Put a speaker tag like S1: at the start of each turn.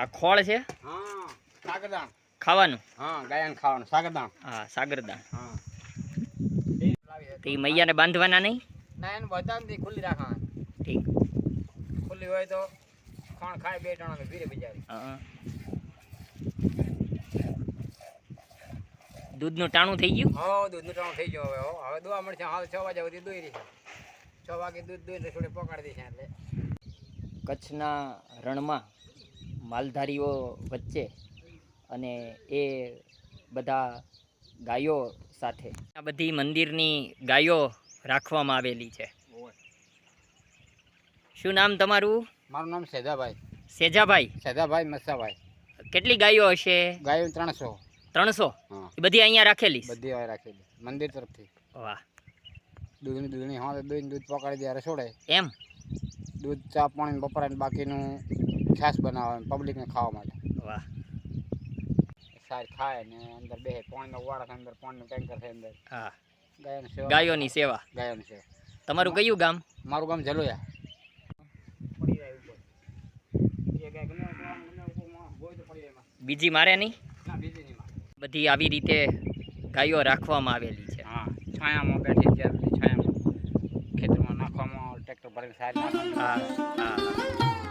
S1: આ ખોળ છે?
S2: હા સાગરદાણ.
S1: ખાવાનું?
S2: હા ગાયન ખાવાનું સાગરદાણ.
S1: હા સાગરદાણ.
S2: હા.
S1: તો એ મૈયાને બાંધવાના નહીં?
S2: ના એને ખુલ્લી રાખવાનું.
S1: ઠીક.
S2: ખુલ્લી હોય તો ખાણ ખાય બે ટણા ભીરે બિચારી
S1: હા દૂધનું ટાણું થઈ ગયું?
S2: હો દૂધનું ટાણું થઈ ગયું હવે હો. હવે દોવા મળશે હાલ છ વાગ્યા સુધી દોઈ રહી છે છ વાગે દૂધ દોઈને થોડી પકાડી દેશે એટલે.
S1: કચ્છના રણમાં માલધારીઓ વચ્ચે અને એ બધા ગાયો સાથે. આ બધી મંદિરની ગાયો રાખવામાં આવેલી છે. શું નામ તમારું?
S2: મારું નામ સેજાભાઈ.
S1: સેજાભાઈ?
S2: સેજાભાઈ મસાભાઈ.
S1: કેટલી ગાયો હશે?
S2: ગાયો ત્રણસો.
S1: ત્રણસો? એ બધી અહીંયા રાખેલી
S2: બધી રાખેલી. મંદિર તરફથી.
S1: વાહ.
S2: દૂધની દૂધની હા દૂધ દૂધ પકાડી દે રસોડે.
S1: એમ?
S2: દૂધ ચા પાણી બપરાય ને બાકીનું છાશ બનાવે પબ્લિકને ખાવા માટે.
S1: વાહ.
S2: સારી ખાય ને અંદર બે પાણીનો વાળા અંદર પાણીનું ટેન્કર છે અંદર.
S1: હા.
S2: ગાયોની સેવા.
S1: ગાયોની સેવા.
S2: ગાયોની સેવા.
S1: તમારું કયું ગામ?
S2: મારું ગામ જલોયા.
S1: બીજી મારે નહીં? બધી આવી રીતે ગાયો રાખવામાં આવેલી છે.
S2: હા છાયામાં બેઠી છે છાયામાં. ખેતરમાં નાખવામાં ટ્રેક્ટર ભરીને સારી
S1: હા હા.